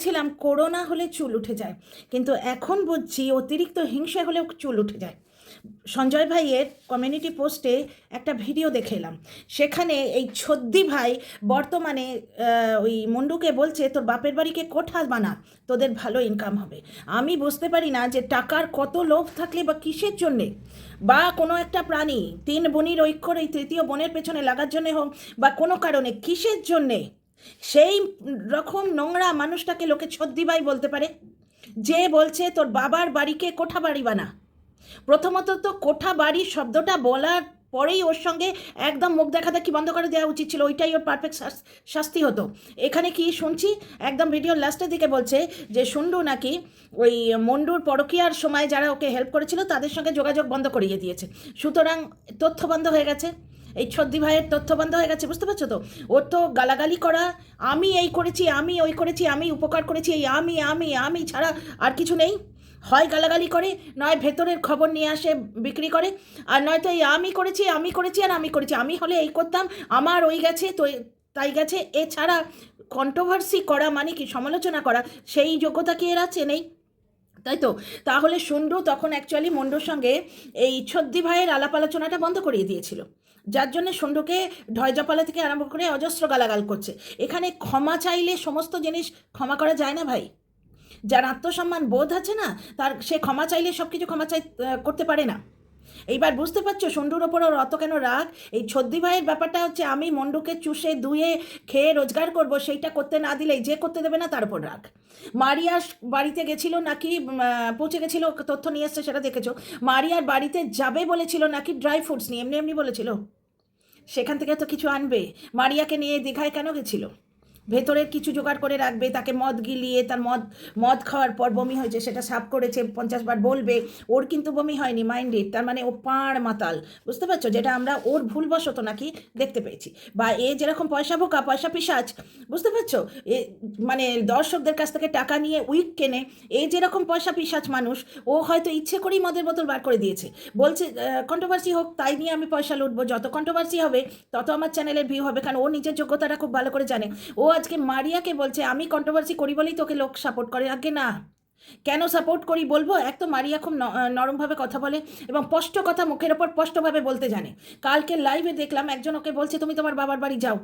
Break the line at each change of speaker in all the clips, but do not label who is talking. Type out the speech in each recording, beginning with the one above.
বলেছিলাম, করোনা হলে চুল উঠে যায়। কিন্তু এখন বুঝছি অতিরিক্ত হিংসা হলেও চুল উঠে যায়। সঞ্জয় ভাইয়ের কমিউনিটি পোস্টে একটা ভিডিও দেখে এলাম সেখানে এই ছদ্দি ভাই বর্তমানে ওই মুন্ডুকে বলছে, তোর বাপের বাড়িকে কোঠা বানা? তোদের ভালো ইনকাম হবে। আমি বুঝতে পারি না যে টাকার কত লোভ থাকলে বা কিসের জন্যে। বা কোনো একটা প্রাণী তিন বোনির ঐক্যর এই তৃতীয় বোনের পেছনে লাগার জন্যে হোক বা কোনো কারণে কিসের জন্যে সেই রকম নোংরা মানুষটাকে লোকে ছদ্দি ভাই বলতে পারে। যে বলছে, তোর বাবার বাড়িকে কোঠা বাড়ি বানা। প্রথমত তো কোঠা বাড়ি শব্দটা বলার পরেই ওর সঙ্গে একদম মুখ দেখা দেখি বন্ধ করে দেওয়া উচিত ছিল। ওইটাই ওর পারফেক্ট শাস্তি হতো। এখানে কি শুনছি? একদম ভিডিওর লাস্টের দিকে বলছে যে শুন্ডু নাকি ওই মন্ডুর পরকীয়ার সময় যারা ওকে হেল্প করেছিল, তাদের সঙ্গে যোগাযোগ বন্ধ করিয়ে দিয়েছে। সুতরাং তথ্য বন্ধ হয়ে গেছে। এই ছদ্দি ভাইয়ের তথ্য বন্ধ হয়ে গেছে, বুঝতে পারছ তো? ওর তো গালাগালি করা, আমি এই করেছি, আমি ওই করেছি, আমি উপকার করেছি, এই আমি আমি আমি ছাড়া আর কিছু নেই। হয় গালাগালি করে, নয় ভেতরের খবর নিয়ে আসে, বিক্রি করে, আর নয়তো এই আমি করেছি আমি করেছি আর আমি করেছি। আমি হলে এই করতাম, আমার ওই গেছে, তো তাই গেছে। এছাড়া কন্ট্রোভার্সি করা মানে কি? সমালোচনা করা, সেই যোগ্যতা কি এর আছে? নেই। তাই তো তাহলে সন্ডু তখন অ্যাকচুয়ালি মন্ডুর সঙ্গে এই ছদ্দি ভাইয়ের আলাপ আলোচনাটা বন্ধ করিয়ে দিয়েছিল। যার জন্য সুন্ডুকে ঢয়জপালা থেকে আরম্ভ করে অজস্র গালাগাল করছে। এখানে ক্ষমা চাইলে সমস্ত জিনিস ক্ষমা করা যায় না ভাই। যার আত্মসম্মান বোধ আছে না, তার সে ক্ষমা চাইলে সব কিছু ক্ষমা চাই করতে পারে না। এইবার বুঝতে পারছ, সন্ডুর ওপর ওর অত কেন রাগ? এই ছদ্দি ভাইয়ের ব্যাপারটা হচ্ছে, আমি মন্ডুকে চুষে দুয়ে খেয়ে রোজগার করব, সেইটা করতে না দিলেই যে করতে দেবে না, তার উপর রাগ। মারিয়ার বাড়িতে গেছিল নাকি পৌঁছে গেছিল, তথ্য নিয়ে এসছে, সেটা দেখেছ? মারিয়ার বাড়িতে যাবে বলেছিল নাকি ড্রাই ফ্রুটস নিয়ে, এমনি এমনি বলেছিল। সেখান থেকে তো কিছু আনবে। মারিয়াকে নিয়ে দীঘায় কেন গেছিল? ভেতরের কিছু জোগাড় করে রাখবে, তাকে মদ গিলিয়ে, তার মদ মদ খাওয়ার পর বমি হয়েছে, সেটা সাফ করেছে, পঞ্চাশ বার বলবে, ওর কিন্তু বমি হয়নি মাইন্ডেড তার মানে ও পাড় মাতাল, বুঝতে পারছ? যেটা আমরা ওর ভুলবশত নাকি দেখতে পেয়েছি। বা এ যেরকম পয়সা বোকা, পয়সা পিসাজ বুঝতে পারছ? এ মানে দর্শকদের কাছ থেকে টাকা নিয়ে উইক কেনে, এ যেরকম পয়সা পিসাজ মানুষ, ও হয়তো ইচ্ছে করেই মদের বোতল বার করে দিয়েছে। বলছে কন্ট্রোভার্সি হোক, তাই নিয়ে আমি পয়সা লুটবো, যত কন্ট্রোভার্সি হবে, তত আমার চ্যানেলের ভিউ হবে, কারণ ও নিজের যোগ্যতাটা খুব ভালো করে জানে। ও আজকে মারিয়াকে বলছে, আমি কন্ট্রোভার্সি করি বলেই তোকে লোক সাপোর্ট করে। আগে না, কেন সাপোর্ট করি বলব? এক তো মারিয়া খুব নরমভাবে কথা বলে এবং স্পষ্ট কথা মুখের ওপর স্পষ্টভাবে বলতে জানে। কালকে লাইভে দেখলাম একজন ওকে বলছে, তুমি তোমার বাবার বাড়ি যাও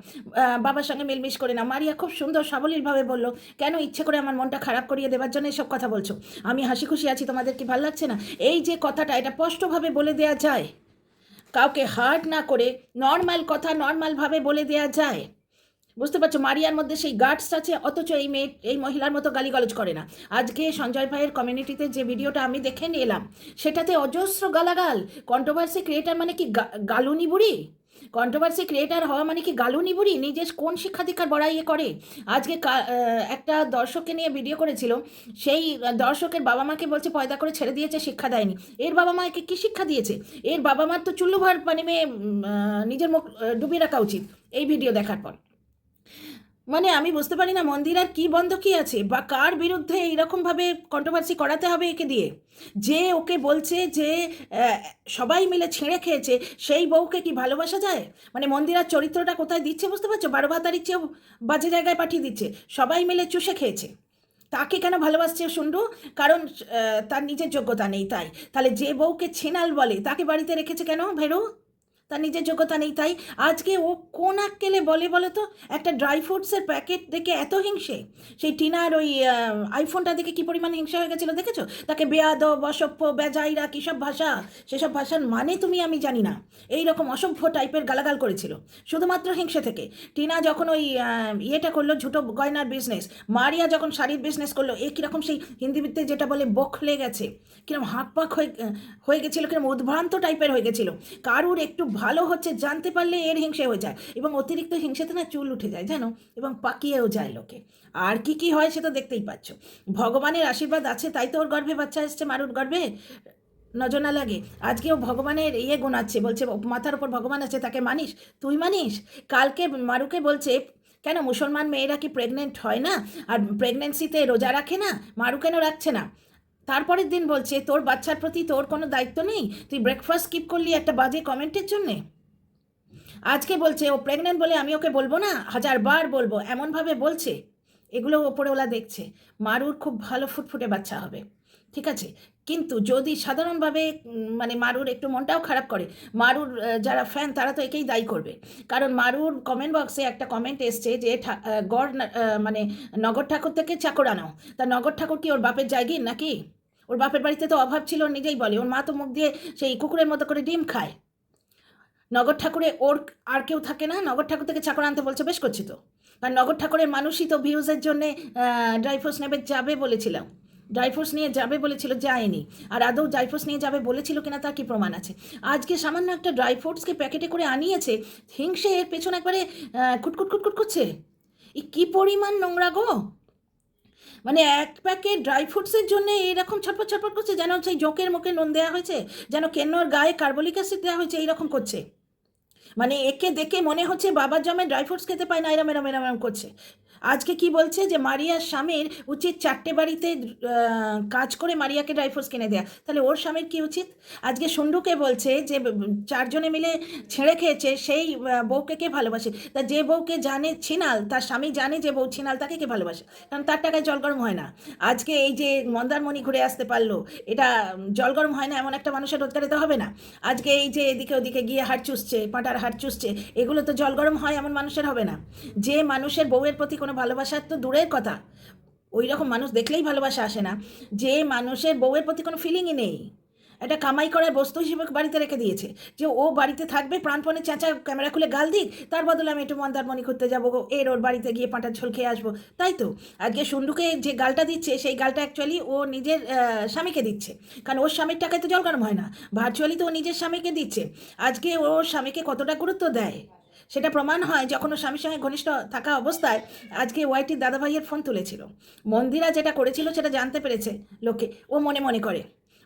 বাবার সঙ্গে মিলমিশ করে না মারিয়া খুব সুন্দর সাবলীলভাবে বলল, কেন ইচ্ছে করে আমার মনটা খারাপ করিয়ে দেওয়ার জন্য এসব কথা বলছো? আমি হাসি খুশি আছি, তোমাদের কি ভালো লাগছে না? এই যে কথাটা, এটা স্পষ্টভাবে বলে দেওয়া যায়। কাউকে হার্ট না করে নর্মাল কথা নর্মালভাবে বলে দেওয়া যায়। বুঝতে পারছ? মারিয়ার মধ্যে সেই গার্ডস আছে, অথচ এই মেয়ে, এই মহিলার মতো গালিগালজ করে না। আজকে সঞ্জয় ভাইয়ের কমিউনিটিতে যে ভিডিওটা আমি দেখে নিয়ে এলাম সেটাতে অজস্র গালাগাল। কন্ট্রোভার্সি ক্রিয়েটার মানে কি গালুনি বুড়ি? কন্ট্রোভার্সি ক্রিয়েটার হওয়া মানে কি গালুনি বুড়ি? নিজের কোন শিক্ষা দীক্ষার বড়াইয়ে করে? আজকে একটা দর্শককে নিয়ে ভিডিও করেছিল, সেই দর্শকের বাবা মাকে বলছে, পয়দা করে ছেড়ে দিয়েছে, শিক্ষা দেয়নি। এর বাবা মাকে কি শিক্ষা দিয়েছে? এর বাবা মার তো চুল্লু ভর পানি মেয়ে নিজের মুখ ডুবিয়ে রাখা উচিত, এই ভিডিও দেখার পর। মানে আমি বুঝতে পারি না মন্দিরার কি বন্ধ কি আছে বা কার বিরুদ্ধে এইরকমভাবে কন্ট্রোভার্সি করাতে হবে একে দিয়ে। যে ওকে বলছে যে সবাই মিলে ছেঁড়ে খেয়েছে, সেই বউকে কি ভালোবাসা যায়? মানে মন্দিরার চরিত্রটা কোথায় দিচ্ছে বুঝতে পারছ? বারো ভাতারির চেয়েও বাজে জায়গায় পাঠিয়ে দিচ্ছে। সবাই মিলে চুষে খেয়েছে। তাকে কেন ভালোবাসছে শুনডু কারণ তার নিজের যোগ্যতা নেই তাই। তাহলে যে বউকে ছেনাল বলে, তাকে বাড়িতে রেখেছে কেন ভেরু? তার নিজের যোগ্যতা নেই, তাই আজকে ও কোন আক্কেলে বলে বলে তো? একটা ড্রাই ফ্রুটসের প্যাকেট দেখে এত হিংসে। সেই টিনার ওই আইফোনটা দেখে কি পরিমাণ হিংসা হয়ে গেছিল দেখেছ? তাকে বেয়াদব, অসভ্য, বেজাইরা সব ভাষা? সেসব ভাষার মানে তুমি আমি জানি না। এই রকম অসভ্য টাইপের গালাগাল করেছিল। শুধুমাত্র হিংসে থেকে। টিনা যখন ওই ইয়েটা করল ঝুটো গয়নার বিজনেস মারিয়া যখন শাড়ির বিজনেস করল, এ কীরকম সেই হিন্দিতে যেটা বলে বখলে গেছে, কিরম হাঁক পাক হয়ে হয়ে গেছিল, কিরম উদ্ভ্রান্ত টাইপের হয়ে গেছিল। কারুর একটু ভালো হচ্ছে, জানতে পারলে এর হিংসে হয়ে যায় এবং অতিরিক্ত হিংসেতে না চুল উঠে যায়, জানো? এবং পাকিয়েও যায় লোকে। আর কি কি হয় সেটা দেখতেই পাচ্ছ। ভগবানের আশীর্বাদ আছে, তাই তো ওর গর্ভে বাচ্চা এসছে মারুর গর্ভে। নজর না লাগে। আজকে ও ভগবানের ইয়ে গোনাচ্ছে, বলছে, মাথার ওপর ভগবান আছে, তাকে মানিস? তুই মানিস? কালকে মারুকে বলছে, কেন মুসলমান মেয়েরা কি প্রেগনেন্ট হয় না? আর প্রেগনেন্সিতে রোজা রাখে না? মারু কেন রাখছে না। তারপরের দিন বলছে, তোর বাচ্চার প্রতি তোর কোনো দায়িত্ব নেই? তুই ব্রেকফাস্ট স্কিপ করলি একটা বাজে কমেন্টের জন্যে? আজকে বলছে, ও প্রেগনেন্ট বলে আমি ওকে বলব না, হাজার বার বলব এমনভাবে বলছে। এগুলো ওপরওয়ালা দেখছে, মারুর খুব ভালো ফুটফুটে বাচ্চা হবে, ঠিক আছে? কিন্তু যদি সাধারণভাবে মানে মারুর একটু মনটাও খারাপ করে, মারুর যারা ফ্যান তারা তো একেই দায়ী করবে। কারণ মারুর কমেন্ট বক্সে একটা কমেন্ট এসছে যে গড় মানে নগর ঠাকুর থেকে চাকর আনাও তা নগর ঠাকুর কি ওর বাপের জায়গায় নাকি? ওর বাপের বাড়িতে তো অভাব ছিল নিজেই বলে। ওর মা তো মুখ দিয়ে সেই কুকুরের মতো করে ডিম খায়। নগর ঠাকুরে ওর আর কেউ থাকে না, নগর ঠাকুর থেকে চাকর আনতে বলছে, বেশ করছি তো। কারণ নগর ঠাকুরের মানুষই তো ভিউজের জন্যে ড্রাইফোর্স নেবে, যাবে বলেছিলাম। ড্রাইফোর্স নিয়ে যাবে বলেছিল, যায়নি। আর আদৌ ড্রাইফোর্স নিয়ে যাবে বলেছিল কিনা তার কি প্রমাণ আছে? আজকে সামান্য একটা ড্রাইফ্রুটসকে প্যাকেটে করে আনিয়েছে, হিংসে এর পেছনে একবারে কুটকুট কুটকুট করছে। এই কি পরিমাণ নোংরা গো! মানে এক প্যাকেট ড্রাই ফ্রুটসের জন্য এরকম ছটপট ছটপট করছে, যেন সেই জোঁকের মুখে নুন দেওয়া হয়েছে, যেন কেন্নর গায়ে কার্বলিক অ্যাসিড দেওয়া হয়েছে, এইরকম করছে। মানে একে দেখে মনে হচ্ছে বাবার জমে ড্রাই ফ্রুটস খেতে পায় না, এরম এরম এরম এরম করছে। আজকে কি বলছে যে মারিয়ার স্বামীর উচিত চারটে বাড়িতে কাজ করে মারিয়াকে ড্রাই ফ্রুটস কিনে দেয়া। তাহলে ওর স্বামীর কি উচিত? আজকে সুন্ডুকে বলছে যে চারজনে মিলে ছেড়ে খেয়েছে, সেই বউকে কে ভালোবাসে? তা যে বউকে জানে ছিনাল, তার স্বামী জানে যে বউ ছিনাল, তাকে কে ভালোবাসে? কারণ তার টাকায় জল গরম হয় না। আজকে এই যে মন্দারমণি ঘুরে আসতে পারল, এটা জল গরম হয় না এমন একটা মানুষের রোজগারে তো হবে না। আজকে এই যে এদিকে ওদিকে গিয়ে হাট চুষছে পাটার হাট চুষছে, এগুলো তো জল গরম হয় এমন মানুষের হবে না। যে মানুষের বউয়ের প্রতি কোনো ভালোবাসার তো দূরের কথা। ওই রকম মানুষ দেখলেই ভালোবাসা আসে না। যে মানুষের বউয়ের প্রতি কোনো ফিলিংই নেই। এটা কামাই করার বস্তু হিসেবে বাড়িতে রেখে দিয়েছে। যে ও বাড়িতে থাকবে, প্রাণপণে চেঁচা ক্যামেরা খুলে গাল দিক, তার বদলে আমি একটু মন্দারমণি করতে যাব এর ওর বাড়িতে গিয়ে পাঁটার ঝোল খেয়ে আসব। তাই তো? আজকে সুন্ডুকে যে গালটা দিচ্ছে, সেই গালটা অ্যাকচুয়ালি ও নিজের স্বামীকে দিচ্ছে। কারণ ওর স্বামীর টাকায় তো জল গরম হয় না। ভার্চুয়ালি তো ও নিজের স্বামীকে দিচ্ছে। আজকে ওর স্বামীকে কতটা গুরুত্ব দেয়? সেটা প্রমাণ হয় যখন ও স্বামীর সঙ্গে ঘনিষ্ঠ থাকা অবস্থায় আজকে ওয়াইটির দাদাভাইয়ের ফোন তুলেছিল। মন্দিরা যেটা করেছিল সেটা জানতে পেরেছে লোকে। ও মনে মনে করে।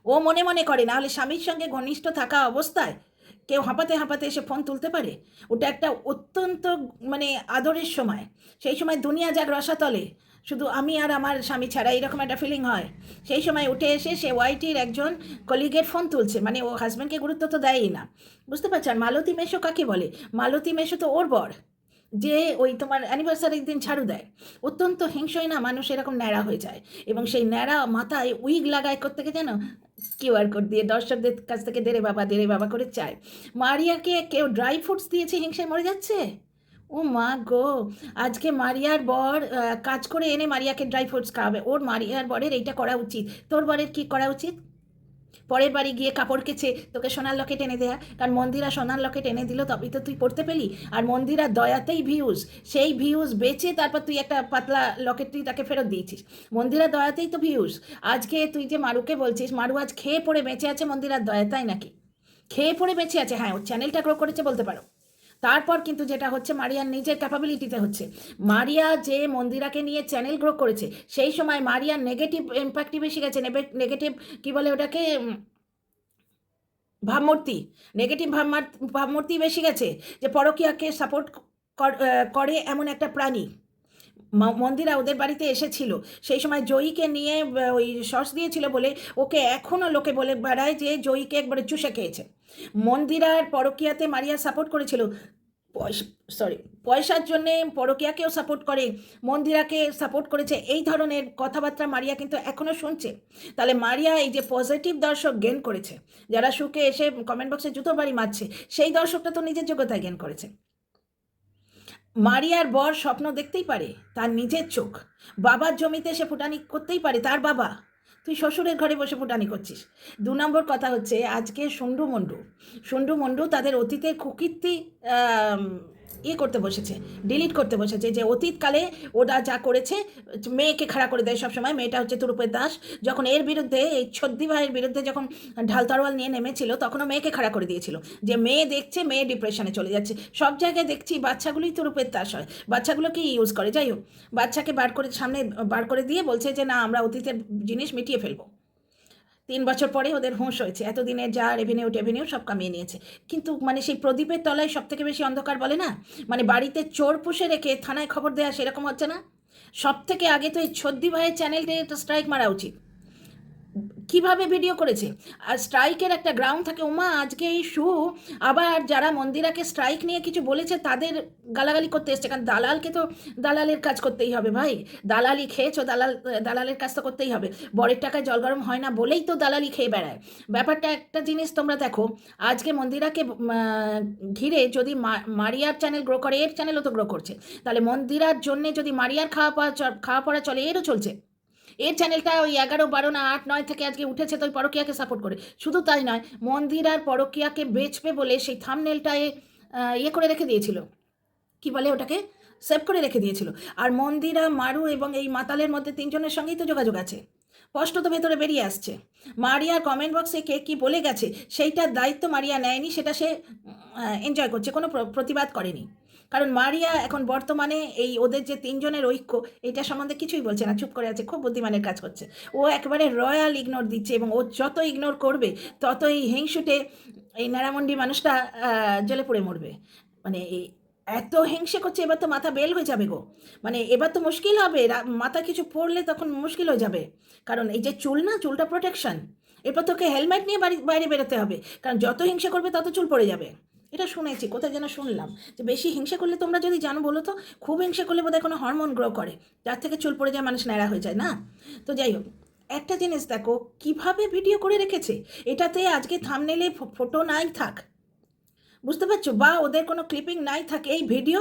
ও মনে মনে করে না হলে স্বামীর সঙ্গে ঘনিষ্ঠ থাকা অবস্থায় কেউ হাঁপাতে হাঁপাতে এসে ফোন তুলতে পারে? ওটা একটা অত্যন্ত মানে আদরের সময়। সেই সময় দুনিয়া যাক রসাতলে শুধু আমি আর আমার স্বামী ছাড়া এইরকম একটা ফিলিং হয়। সেই সময় উঠে এসে সে ওয়াইটির একজন কলিগের ফোন তুলছে। মানে ও হাজব্যান্ডকে গুরুত্ব তো দেয়ই না। বুঝতে পারছেন মালতী মেশো কাকে বলে? মালতী মেশো তো ওর বর, যে ওই তোমার অ্যানিভার্সারির দিন ঝাড়ু দেয়। অত্যন্ত হিংসই না মানুষ এরকম ন্যাড়া হয়ে যায়। এবং সেই ন্যাড়া মাথায় উইগ লাগায় করতে গিয়ে জানো কিউআর কোড দিয়ে দর্শকদের কাছ থেকে দেরে বাবা দেরে বাবা করে চায়। মারিয়াকে কেউ ড্রাই ফ্রুটস দিয়েছে, হিংসায় মরে যাচ্ছে? ও মা গো, আজকে মারিয়ার বর কাজ করে এনে মারিয়াকে ড্রাই ফ্রুটস খাওয়াবে। ওর মারিয়ার বরের এইটা করা উচিত। তোর বরের কি করা উচিত? পরের বাড়ি গিয়ে কাপড় কেচে তোকে সোনার লকেট এনে দেয়া। কারণ মন্দিরা সোনার লকেট এনে দিল, তবেই তো তুই পড়তে পেলি। আর মন্দিরা দয়াতেই ভিউজ সেই ভিউজ বেচে তারপর তুই একটা পাতলা লকেট তুই তাকে ফেরত দিয়েছিস। মন্দিরা দয়াতেই তো ভিউজ আজকে তুই যে মারুকে বলছিস, মারু আজ খেয়ে পড়ে বেঁচে আছে মন্দিরার দয়াতাই নাকি? খেয়ে পড়ে বেঁচে আছে। হ্যাঁ ওর চ্যানেলটা গ্রো করেছে বলতে পারো। তারপর কিন্তু যেটা হচ্ছে মারিয়ার নিজের ক্যাপাবিলিটিতে হচ্ছে। মারিয়া যে মন্দিরাকে নিয়ে চ্যানেল গ্রো করেছে, সেই সময় মারিয়ার নেগেটিভ ইম্প্যাক্টই বেশি গেছে নেগেটিভ কি বলে ওটাকে? ভাবমূর্তি নেগেটিভ ভাবমার ভাবমূর্তি বেশি গেছে যে পরকীয়াকে সাপোর্ট করে এমন একটা প্রাণী। মন্দিরা ওদের বাড়িতে এসেছিল। সেই সময় জয়ীকে নিয়ে ওই সস দিয়েছিল বলে ওকে এখনও লোকে বলে বেড়ায় যে জয়ীকে একবারে চুষে খেয়েছে। মন্দিরার পরকীয়াতে মারিয়া সাপোর্ট করেছিল। পয়সা সরি পয়সার জন্যে পরকীয়াকেও সাপোর্ট করে, মন্দিরাকে সাপোর্ট করেছে, এই ধরনের কথাবার্তা মারিয়া কিন্তু এখনও শুনছে। তাহলে মারিয়া এই যে পজিটিভ দর্শক গেন করেছে, যারা সুখে এসে কমেন্ট বক্সে জুতো বাড়ি মারছে, সেই দর্শকটা তো নিজের যোগ্যতায় গেন করেছে। মারিয়ার বর স্বপ্ন দেখতেই পারে, তার নিজের চোখ, বাবার জমিতে সে ফুটানি করতেই পারে, তার বাবা। তুই শ্বশুরের ঘরে বসে ফুটানি করছিস। দু নম্বর কথা হচ্ছে, আজকে সন্ডু মন্ডু। সন্ডু মন্ডু তাদের অতীতে কুকীর্তি ইয়ে করতে বসেছে ডিলিট করতে বসেছে যে অতীতকালে ওরা যা করেছে, মেয়েকে খাড়া করে দেয় সবসময়, মেয়েটা হচ্ছে তুরুপের দাস। যখন এর বিরুদ্ধে, এই ছদ্দি ভাইয়ের বিরুদ্ধে যখন ঢাল তরোয়াল নিয়ে নেমেছিল, তখনও মেয়েকে খাড়া করে দিয়েছিল। যে মেয়ে দেখছে, মেয়ে ডিপ্রেশনে চলে যাচ্ছে। সব জায়গায় দেখছি বাচ্চাগুলোই তুরুপের দাস হয়। বাচ্চাগুলোকে ইউজ করে। যাই হোক, বাচ্চাকে বার করে সামনে, বার করে দিয়ে বলছে যে, না, আমরা অতীতের জিনিস মিটিয়ে ফেলব। তিন বছর পরে ওদের হুঁশ হয়েছে। এতদিনে যা রেভিনিউ টেভিনিউ সব কামিয়ে নিয়েছে। কিন্তু মানে সেই প্রদীপের তলায় সব থেকে বেশি অন্ধকার বলে না? মানে বাড়িতে চোর পুষে রেখে থানায় খবর দেওয়া সেরকম হচ্ছে না? সব থেকে আগে তো এই ছদ্দি ভাইয়ের চ্যানেলটা স্ট্রাইক মারা উচিত। কীভাবে ভিডিও করেছে? আর স্ট্রাইকের একটা গ্রাউন্ড থাকে। উমা, আজকে এই শু, আবার যারা মন্দিরাকে স্ট্রাইক নিয়ে কিছু বলেছে, তাদের গালাগালি করতে এসছে। কারণ দালালকে তো দালালের কাজ করতেই হবে ভাই। দালালি খেয়েছো, দালাল, দালালের কাজ তো করতেই হবে। বরের টাকায় জল গরম হয় না বলেই তো দালালি খেয়ে বেড়ায়। ব্যাপারটা একটা জিনিস তোমরা দেখো, আজকে মন্দিরাকে ঘিরে যদি মারিয়ার চ্যানেল গ্রো করে, এর চ্যানেলও তো গ্রো করছে। তাহলে মন্দিরার জন্যে যদি মারিয়ার খাওয়া পাওয়া খাওয়া পড়া চলে, এরও চলছে। এর চ্যানেলটা ওই এগারো, বারো না আট, নয় থেকে আজকে উঠেছে তো ওই পরকিয়াকে সাপোর্ট করে। শুধু তাই নয়, মন্দির আর পরকিয়াকে বেচবে বলে সেই থামনেলটায় ইয়ে করে রেখে দিয়েছিল। কি বলে ওটাকে? সেভ করে রেখে দিয়েছিল। আর মন্দিরা, মারু এবং এই মাতালের মধ্যে তিনজনের সঙ্গেই তো যোগাযোগ আছে। স্পষ্ট তো ভেতরে বেরিয়ে আসছে। মারিয়ার কমেন্ট বক্সে কে কি বলে গেছে, সেইটার দায়িত্ব মারিয়া নেয়নি, সেটা সে এনজয় করছে, কোনো প্র- প্রতিবাদ করেনি। কারণ মারিয়া এখন বর্তমানে এই ওদের যে তিনজনের ঐক্য, এটা সম্বন্ধে কিছুই বলছে না, চুপ করে আছে, খুব বুদ্ধিমানের কাজ করছে। ও একবারে রয়্যাল ইগনোর দিচ্ছে এবং ও যত ইগনোর করবে তত এই হিংসুটে এই ন্যাড়ামন্ডি মানুষটা জ্বলে পড়ে মরবে। মানে এই এত হিংসে করছে, এবার তো মাথা বেল হয়ে যাবে গো। মানে এবার তো মুশকিল হবে মাথা কিছু পড়লে তখন মুশকিল হয়ে যাবে। কারণ এই যে চুল না, চুলটা প্রোটেকশন এরপর তোকে হেলমেট নিয়ে বাইরে বেরোতে হবে। কারণ যত হিংসা করবে, তত চুল পড়ে যাবে। এটা শুনেছি, কোথায় যেন শুনলাম যে বেশি হিংসা করলে তোমরা যদি জানো বলো তো, খুব হিংসা করলে বোধহয় কোনো হরমোন গ্রো করে, যার থেকে চুল পড়ে যায় মানুষ ন্যাড়া হয়ে যায়, না? তো যাই হোক, একটা জিনিস দেখো, কীভাবে ভিডিও করে রেখেছে? এটাতে আজকে থামনেলে ফটো নাই থাক। বুঝতে পারছ? বা ওদের কোনো ক্লিপিং নাই থাকে, এই ভিডিও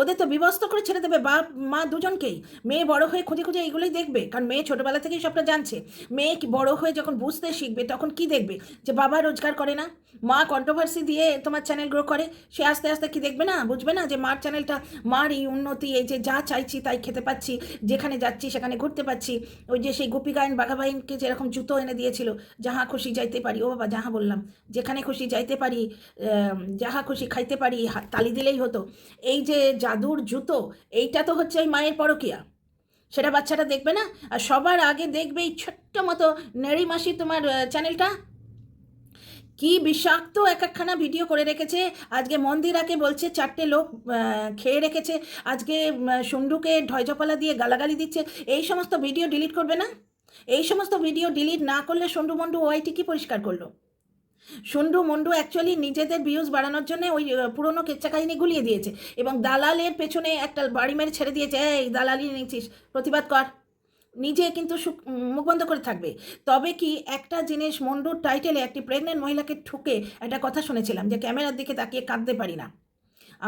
ওদের তো বিবস্ত করে ছেড়ে দেবে বাপ, মা দুজনকেই। মেয়ে বড় হয়ে খুঁজে খুঁজে এইগুলোই দেখবে, কারণ মেয়ে ছোটোবেলা থেকেই সবটা জানছে। মেয়ে কি বড় হয়ে যখন বুঝতে শিখবে, তখন কি দেখবে? যে বাবা রোজগার করে না। মা কন্ট্রোভার্সি দিয়ে তোমার চ্যানেল গ্রো করে, সে আস্তে আস্তে কি দেখবে না? বুঝবে না যে মার চ্যানেলটা মার এই উন্নতি, এই যে যা চাইছি তাই খেতে পাচ্ছি, যেখানে যাচ্ছি সেখানে ঘুরতে পাচ্ছি। ওই যে সেই গোপী গায়ন বাঘাবাইনকে যেরকম জুতো এনে দিয়েছিল, যাহা খুশি যাইতে পারি। ও বাবা, যাহা বললাম, যেখানে খুশি যাইতে পারি যাহা খুশি খাইতে পারি তালি দিলেই হতো। এই যে জাদুর জুতো, এইটা তো হচ্ছে ওই মায়ের পরকিয়া। সেটা বাচ্চাটা দেখবে না? আর সবার আগে দেখবে এই ছোট্ট মতো নেড়ি মাসি তোমার চ্যানেলটা। কি বিষাক্ত এক একখানা ভিডিও করে রেখেছে। আজকে মন্দিরাকে বলছে চারটে লোক খেয়ে রেখেছে। আজকে সুন্ডুকে ঢয়জপালা দিয়ে গালাগালি দিচ্ছে। এই সমস্ত ভিডিও ডিলিট করবে না? এই সমস্ত ভিডিও ডিলিট না করলে সন্ডু মন্ডু ওয়াইটি কি পরিষ্কার করল? সন্ডু মন্ডু অ্যাকচুয়ালি নিজেদের ভিউজ বাড়ানোর জন্য ওই পুরনো কেচ্চা কাহিনী গুলিয়ে দিয়েছে এবং দালালের পেছনে একটা বাড়ি মেরে ছেড়ে দিয়েছে, এই দালালি নিচ্ছিস, প্রতিবাদ কর। নিজে কিন্তু মুখ বন্ধ করে থাকবে। তবে কি একটা জিনিস মন্ডুর টাইটেলে একটি প্রেগনেন্ট মহিলাকে ঠুকে একটা কথা শুনেছিলাম যে ক্যামেরার দিকে তাকিয়ে কাঁদতে পারি না।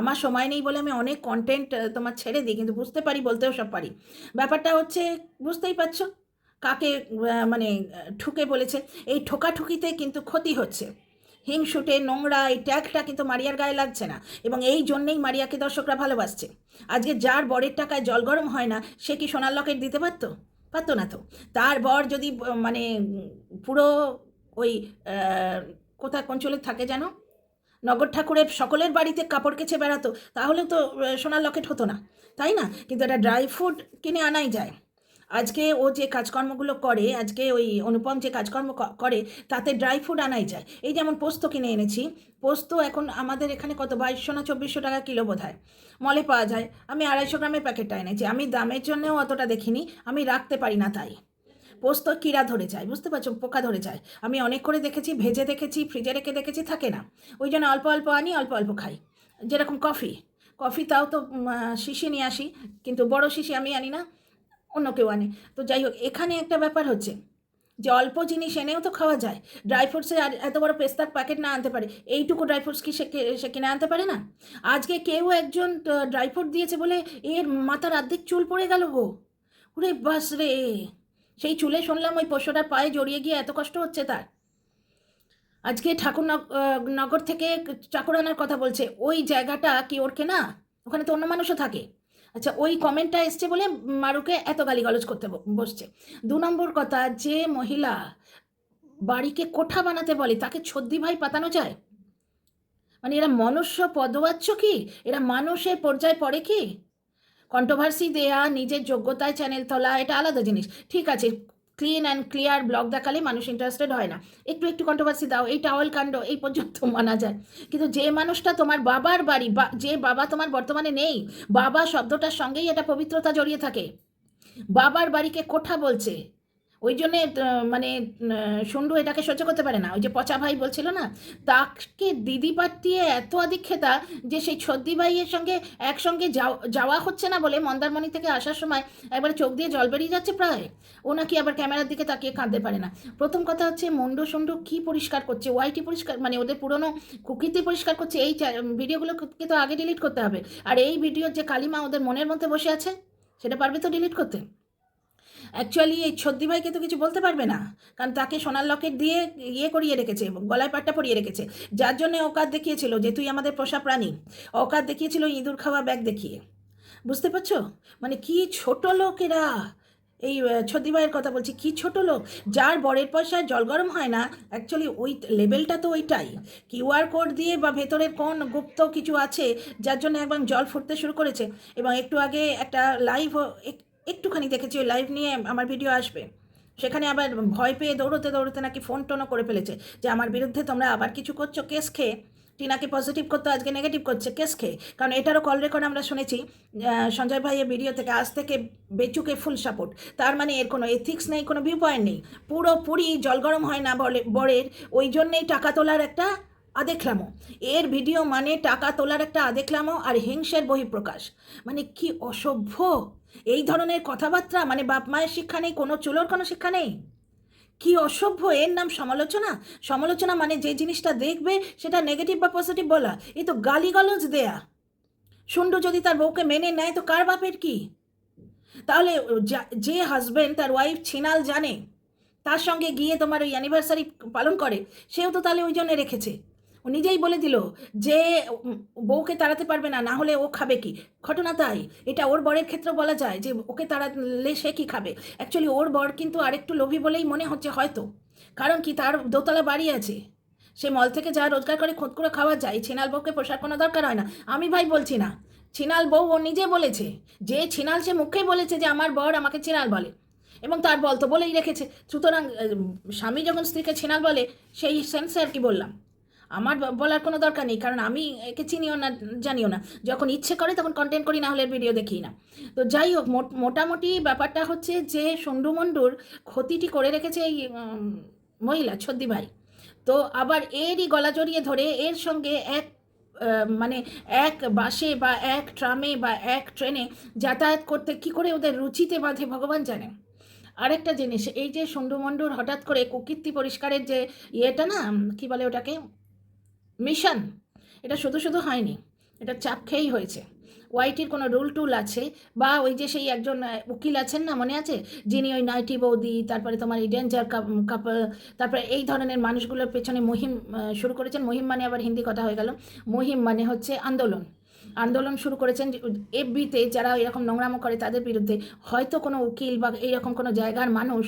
আমার সময় নেই বলে আমি অনেক কন্টেন্ট তোমার ছেড়ে দিই, কিন্তু বুঝতে পারি, বলতেও সব পারি। ব্যাপারটা হচ্ছে, বুঝতেই পারছ? কাকে মানে ঠুকে বলেছে। এই ঠোকাঠুকিতে কিন্তু ক্ষতি হচ্ছে। হিংসুটে, নোংরা, এই ট্যাগটা কিন্তু মারিয়ার গায়ে লাগছে না এবং এই জন্যেই মারিয়াকে দর্শকরা ভালোবাসছে। আজকে যার বরের টাকায় জল গরম হয় না, সে কি সোনার লকেট দিতে পারতো? পারতো না তো। তার বর যদি মানে পুরো ওই কোথায় অঞ্চলে থাকে যেন? নগর ঠাকুরের সকলের বাড়িতে কাপড় কেচে বেড়াতো, তাহলে তো সোনার লকেট হতো না। তাই না? কিন্তু একটা ড্রাই ফ্রুট কিনে আনাই যায়। আজকে ও যে কাজকর্মগুলো করে, আজকে ওই অনুপম যে কাজকর্ম করে, তাতে ড্রাই ফ্রুট আনাই যায়। এই যেমন পোস্ত কিনে এনেছি, পোস্ত এখন আমাদের এখানে কত? বাইশশো না চব্বিশশো টাকা কিলো বোধ হয় মলে পাওয়া যায়। আমি আড়াইশো গ্রামের প্যাকেটটা এনেছি। আমি দামের জন্যও অতটা দেখিনি, আমি রাখতে পারি না তাই। পোস্ত কিরা ধরে যায়, বুঝতে পারছ? পোকা ধরে যায়। আমি অনেক করে দেখেছি, ভেজে দেখেছি ফ্রিজে রেখে দেখেছি, থাকে না। ওই জন্য অল্প অল্প আনি, অল্প অল্প খাই। যেরকম কফি কফি তাও তো শিশি নিয়ে আসি। কিন্তু বড় শিশি আমি আনি না। অন্য কেউ আনে। তো যাই হোক এখানে একটা ব্যাপার হচ্ছে যে অল্প জিনিস এনেও তো খাওয়া যায়। ড্রাই ফ্রুটসের আর এত বড় পেস্তার প্যাকেট না আনতে পারে। এইটুকু ড্রাই ফ্রুটস কি সে সে কিনে আনতে পারে না? আজকে কেউ একজন ড্রাই ফ্রুট দিয়েছে বলে এর মাথার অর্ধেক চুল পড়ে গেল গো। ওরে বাস রে। সেই চুলে শুনলাম ওই পোষ্যটার পায়ে জড়িয়ে গিয়ে এত কষ্ট হচ্ছে তার। আজকে ঠাকুর নগর থেকে চাকর আনার কথা বলছে। ওই জায়গাটা কি ওর কেনা? ওখানে তো অন্য মানুষও থাকে। আচ্ছা ওই কমেন্টটা এসছে বলে মারুকে এত গালিগালজ করতে বসছে। দু নম্বর কথা, যে মহিলা বাড়িকে কোঠা বানাতে বলে, তাকে ছদ্দি ভাই পাতানো যায়? মানে এরা মনুষ্য পদবাচ্য কি? এরা মানুষের পর্যায়ে পড়ে কি? কন্ট্রোভার্সি দেয়া, নিজের যোগ্যতায় চ্যানেল তোলা, এটা আলাদা জিনিস। ঠিক আছে ক্লিন অ্যান্ড ক্লিয়ার ব্লগ দেখালে মানুষ ইন্টারেস্টেড হয় না। একটু একটু কন্ট্রোভার্সি দাও, এই টাওয়াল কাণ্ড, এই পর্যন্ত মানা যায়। কিন্তু যে মানুষটা তোমার বাবার বাড়ি বা যে বাবা তোমার বর্তমানে নেই, বাবা শব্দটার সঙ্গেই এটা পবিত্রতা জড়িয়ে থাকে। বাবার বাড়িকে কোঠা বলছে। ওই জন্যে মানে সুন্ডু এটাকে সহ্য করতে পারে না। ওই যে পচা ভাই বলছিল না, তাকে দিদি পাঠিয়ে এত আদিক্ষেতা যে সেই ছদ্দি ভাইয়ের সঙ্গে একসঙ্গে যাওয়া হচ্ছে না বলে মন্দারমণি থেকে আসার সময় একবার চোখ দিয়ে জল বেরিয়ে যাচ্ছে প্রায়। ও নাকি আবার ক্যামেরার দিকে তাকিয়ে কাঁদতে পারে না। প্রথম কথা হচ্ছে মন্ডু সন্ডু কি পরিষ্কার করছে, ওয়াইটি পরিষ্কার মানে ওদের পুরনো কুকিতে পরিষ্কার করছে, এই ভিডিওগুলোকে তো আগে ডিলিট করতে হবে। আর এই ভিডিওর যে কালিমা ওদের মনের মধ্যে বসে আছে, সেটা পারবে তো ডিলিট করতে? অ্যাকচুয়ালি এই ছদ্দি ভাইকে তো কিছু বলতে পারবে না। কারণ তাকে সোনার লকেট দিয়ে ইয়ে করিয়ে রেখেছে, গলায় পাট্টা পরিয়ে রেখেছে। যার জন্য অকাত দেখিয়েছিল যে, তুই আমাদের পোষা প্রাণী। অকাত দেখিয়েছিল, ইঁদুর খাওয়া ব্যাগ দেখিয়ে। বুঝতে পারছ? মানে কি ছোট লোকেরা। এই ছদ্দি ভাইয়ের কথা বলছি, কি ছোট লোক। যার বরের পয়সায় জল গরম হয় না অ্যাকচুয়ালি ওই লেভেলটা তো ওইটাই। কিউআর কোড দিয়ে বা ভেতরের কোন গুপ্ত কিছু আছে, যার জন্য একবার জল ফুটতে শুরু করেছে। এবং একটু আগে একটা লাইভ একটুখানি দেখেছি, ওই লাইভ নিয়ে আমার ভিডিও আসবে। সেখানে আবার ভয় পেয়ে দৌড়তে দৌড়তে নাকি ফোন টোনও করে ফেলেছে যে, আমার বিরুদ্ধে তোমরা আবার কিছু করছ? কেস খেয়ে? টিনাকে পজিটিভ করতো, আজকে নেগেটিভ করছে, কেস খেয়ে। কারণ এটারও কল রেকর্ড আমরা শুনেছি সঞ্জয় ভাইয়ের ভিডিও থেকে, আজ থেকে বেচুকে ফুল সাপোর্ট তার মানে এর কোনো এথিক্স নেই, কোনো ভিউ পয়েন্ট নেই। পুরোপুরি জল গরম হয় না বলে, বরের, ওই জন্যেই টাকা তোলার একটা আদেখলামো এর ভিডিও মানে টাকা তোলার একটা আদেখলামো আর হিংসের বহিঃপ্রকাশ। মানে কি অসভ্য! এই ধরনের কথাবার্তা মানে বাপ মায়ের শিক্ষা নেই, কোনো চুলোর কোনো শিক্ষা নেই? কি অসভ্য, এর নাম সমালোচনা? সমালোচনা মানে যে জিনিসটা দেখবে, সেটা নেগেটিভ বা পজিটিভ বলা। এই তো গালিগালজ দেয়া। সুন্ডু যদি তার বউকে মেনে নেয়, তো কার বাপের কি? তাহলে যে হাজবেন্ড তার ওয়াইফ ছিনাল জানে, তার সঙ্গে গিয়ে তোমার ওই অ্যানিভার্সারি পালন করে, সেও তো তাহলে ওই জন্য রেখেছে। ও নিজেই বলে দিল যে বউকে তাড়াতে পারবে না না হলে ও খাবে কি? ঘটনা তাই। এটা ওর বরের ক্ষেত্রে বলা যায় যে, ওকে তাড়ালে সে কি খাবে? অ্যাকচুয়ালি ওর বর কিন্তু আরেকটু লোভী বলেই মনে হচ্ছে হয়তো। কারণ কি? তার দোতলা বাড়ি আছে। সে মল থেকে যা রোজগার করে খোঁজ করে খাওয়া যায়, ছিনাল বউকে পোষার কোনো দরকার হয় না। আমি ভাই বলছি না। ছিনাল বউ ও নিজে বলেছে যে, ছিনাল সে মুখেই বলেছে যে, আমার বর আমাকে ছিনাল বলে। এবং তার বল তো বলেই রেখেছে। সুতরাং স্বামী যখন স্ত্রীকে ছিনাল বলে, সেই সেন্সে আর কি বললাম। আমার বলার কোনো দরকার নেই, কারণ আমি একে চিনিও না, জানিও না। যখন ইচ্ছে করে তখন কন্টেন্ট করি, না হলে ভিডিও দেখি না। তো যাই হোক, মোট- মোটামুটি ব্যাপারটা হচ্ছে যে সন্ডু মণ্ডুর ক্ষতিটি করে রেখেছে এই মহিলা ছদ্দি ভাই। তো আবার এরই গলা জড়িয়ে ধরে এর সঙ্গে এক মানে এক বাসে বা এক ট্রামে বা এক ট্রেনে যাতায়াত করতে কি করে ওদের রুচিতে বাঁধে ভগবান জানে। আরেকটা জিনিস, এই যে সন্ডু মণ্ডুর হঠাৎ করে কুকীর্তি পরিষ্কারের যে ইয়েটা না কি বলে ওটাকে? মিশন। এটা শুধু শুধু হয়নি, এটা চাপ খেয়েই হয়েছে। ওয়াইটির কোনো রুল টুল আছে? বা ওই যে সেই একজন উকিল আছেন না, মনে আছে? যিনি ওই নাইটি বৌদি, তারপরে তোমার এই ডেঞ্জার কাপল তারপরে এই ধরনের মানুষগুলোর পেছনে মহিম শুরু করেছেন। মহিম মানে আবার হিন্দি কথা হয়ে গেল। মহিম মানে হচ্ছে আন্দোলন। আন্দোলন শুরু করেছেন এফবিতে যারা এরকম নোংরামো করে তাদের বিরুদ্ধে। হয়তো কোনো উকিল বা এইরকম কোনো জায়গার মানুষ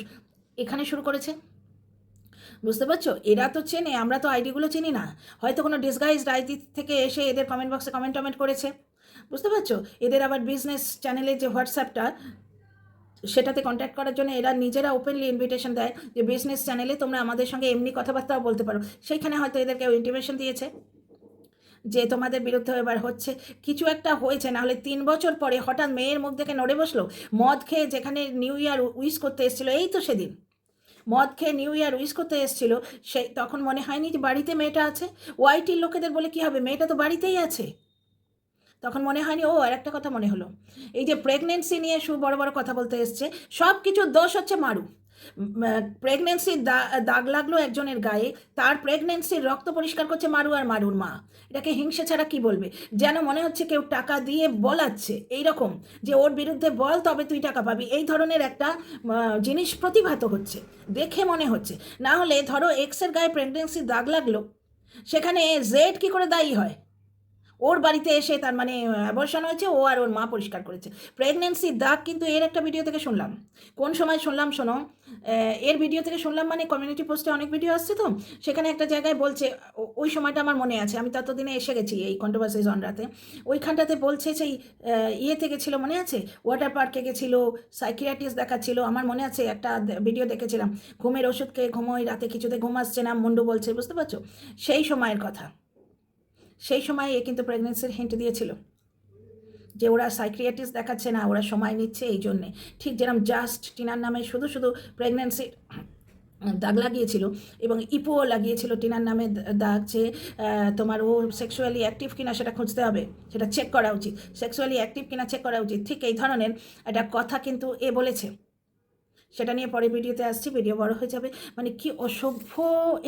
এখানে শুরু করেছে? বুঝতে পারছ? এরা তো চেনে, আমরা তো আইডিগুলো চিনি না। হয়তো কোনো ডিসগাইজ রাজনীতি থেকে এসে এদের কমেন্ট বক্সে কমেন্ট টমেন্ট করেছে। বুঝতে পারছ? এদের আবার বিজনেস চ্যানেলের যে হোয়াটসঅ্যাপটা সেটাতে কন্ট্যাক্ট করার জন্য এরা নিজেরা ওপেনলি ইনভিটেশন দেয় যে বিজনেস চ্যানেলে তোমরা আমাদের সঙ্গে এমনি কথাবার্তাও বলতে পারো। সেইখানে হয়তো এদেরকে ইন্টিমেশন দিয়েছে যে তোমাদের বিরুদ্ধে এবার হচ্ছে। কিছু একটা হয়েছে নাহলে তিন বছর পরে হঠাৎ মেয়ের মুখ দেখে নড়ে বসল, মদ খেয়ে যেখানে নিউ ইয়ার উইশ করতে এসেছিল, এই তো সেদিন। মদ খেয়ে নিউ ইয়ার উইশ করতে এসেছিল, সে তখন মনে হয়নি যে বাড়িতে মেয়েটা আছে। ওয়াইটির লোকেদের বলে কি হবে? মেয়েটা তো বাড়িতেই আছে। তখন মনে হয়নি, ও আর একটা কথা মনে হলো। এই যে প্রেগনেন্সি নিয়ে সু বড় বড় কথা বলতে এসছে সব কিছুর দোষ হচ্ছে মারু। প্রেগনেন্সির দাগ লাগল একজনের গায়ে, তার প্রেগনেন্সির রক্ত পরিষ্কার করছে মারু আর মারুর মা। এটাকে হিংসে ছাড়া কি বলবে? যেন মনে হচ্ছে কেউ টাকা দিয়ে বলাচ্ছে। এই রকম যে ওর বিরুদ্ধে বল, তবে তুই টাকা পাবি। এই ধরনের একটা জিনিস প্রতিভাত হচ্ছে। দেখে মনে হচ্ছে। না হলে ধরো এক্সের গায়ে প্রেগনেন্সির দাগ লাগল, সেখানে জেড কি করে দায়ী হয়? ওর বাড়িতে এসে তার মানে অ্যাবর্শন হয়েছে, ও আর ওর মা পরিষ্কার করেছে। প্রেগনেন্সির দাগ কিন্তু এর একটা ভিডিও থেকে শুনলাম। কোন সময় শুনলাম, শোনো? এর ভিডিও থেকে শুনলাম মানে কমিউনিটি পোস্টে অনেক ভিডিও আসছে তো, সেখানে একটা জায়গায় বলছে ওই সময়টা আমার মনে আছে, আমি ততদিনে এসে গেছি এই কন্ট্রোভার্সি জনরাতে ওইখানটাতে বলছে সেই ইয়েতে গেছিল মনে আছে? ওয়াটার পার্কে গেছিল সাইকিয়াট্রিস্ট দেখাচ্ছিল, আমার মনে আছে একটা ভিডিও দেখেছিলাম। ঘুমের ওষুধ খেয়ে রাতে কিছুতে ঘুম আসছে না, মুন্ডু বলছে, বুঝতে পারছ? সেই সময়ের কথা। সেই সময় এ কিন্তু প্রেগনেন্সির হিন্ট দিয়েছিল যে ওরা সাইক্রিয়াটিস্ট দেখাচ্ছে না, ওরা সময় নিচ্ছে এই জন্যে। ঠিক যেরকম জাস্ট টিনার নামে শুধু শুধু প্রেগনেন্সি দাগ লাগিয়েছিল এবং ইপোও লাগিয়েছিল টিনার নামে দাগ যে তোমার ও সেক্সুয়ালি অ্যাক্টিভ কিনা সেটা খুঁজতে হবে, সেটা চেক করা উচিত। সেক্সুয়ালি অ্যাক্টিভ কিনা চেক করা উচিত। ঠিক এই ধরনের একটা কথা কিন্তু এ বলেছে। সেটা নিয়ে পরে ভিডিওতে আসছি, ভিডিও বড় হয়ে যাবে। মানে কি অসভ্য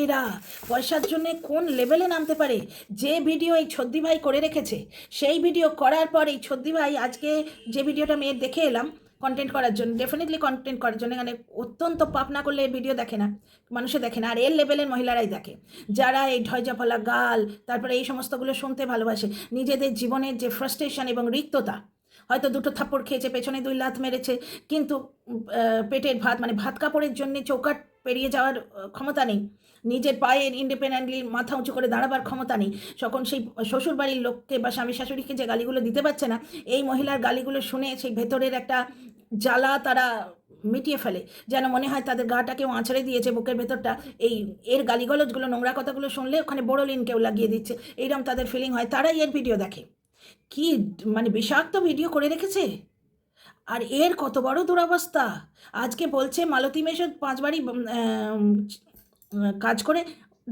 এরা! পয়সার জন্য কোন লেভেলে নামতে পারে? যে ভিডিও এই ছদ্দি ভাই করে রেখেছে, সেই ভিডিও করার পর এই ছদ্দি ভাই আজকে যে ভিডিওটা এর দেখে এলাম কন্টেন্ট করার জন্য ডেফিনেটলি কন্টেন্ট করার জন্য মানে অত্যন্ত পাপ না করলে ভিডিও দেখে না, মানুষে দেখে না, আর এর লেভেলের মহিলারাই দেখে। যারা এই ঢয়জাফলা গাল, তারপরে এই সমস্তগুলো শুনতে ভালোবাসে, নিজেদের জীবনের যে ফ্রাস্ট্রেশন এবং রিক্ততা হয়তো দুটো থাপ্পড় খেয়েছে, পেছনে দুই লাত মেরেছে, কিন্তু পেটের ভাত মানে ভাত কাপড়ের জন্য চৌকাট পেরিয়ে যাওয়ার ক্ষমতা নেই। নিজের পায়ে ইন্ডিপেন্ডেন্টলি মাথা উঁচু করে দাঁড়াবার ক্ষমতা নেই। তখন সেই শ্বশুর বাড়ির লোককে বা স্বামী শাশুড়িকে যে গালিগুলো দিতে পারছে না, এই মহিলার গালিগুলো শুনে সেই ভেতরের একটা জ্বালা তারা মিটিয়ে ফেলে। যেন মনে হয় তাদের গাটা কেউ আঁচড়ে দিয়েছে বুকের ভেতরটা। এই, এর গালিগলজগুলো, নোংরা কথাগুলো শুনলে ওখানে বড় লিন কেউ লাগিয়ে দিচ্ছে। এইরকম তাদের ফিলিং হয়। তারাই এর ভিডিও দেখে। কি মানে বিষাক্ত ভিডিও করে রেখেছে? আর এর কত বড় দুরবস্থা? আজকে বলছে মালতী মেশো পাঁচবারই কাজ করে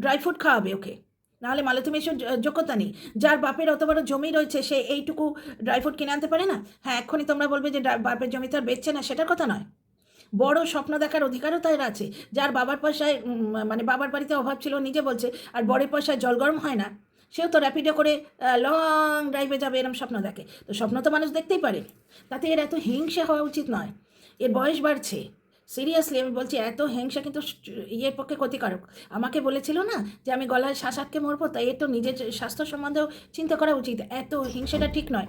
ড্রাই ফ্রুট খাওয়াবে ওকে। নাহলে মালতী মেশোর যোগ্যতা নেই। যার বাপের অত বড় জমি রয়েছে, সে এইটুকু ড্রাই ফ্রুট কিনে আনতে পারে না? হ্যাঁ এক্ষুনি তোমরা বলবে যে বাপের জমি আর বেচছে না, সেটার কথা নয়। বড় স্বপ্ন দেখার অধিকারও তার আছে। যার বাবার পয়সায় মানে বাবার বাড়িতে অভাব ছিল, নিজে বলছে, আর বড়ের পয়সায় জল গরম হয় না। সেও তো র্যাপিডে করে লং ড্রাইভে যাবে, এরম স্বপ্ন দেখে। তো স্বপ্ন তো মানুষ দেখতেই পারে। তাতে এর এত হিংসা হওয়া উচিত নয়। এর বয়স বাড়ছে। সিরিয়াসলি আমি বলছি, এত হিংসা কিন্তু ইয়ের পক্ষে ক্ষতিকারক। আমাকে বলেছিল না যে আমি গলায় শ্বাস আটকে মরবো, তাই এর তো নিজের স্বাস্থ্য সম্বন্ধেও চিন্তা করা উচিত। এত হিংসাটা ঠিক নয়।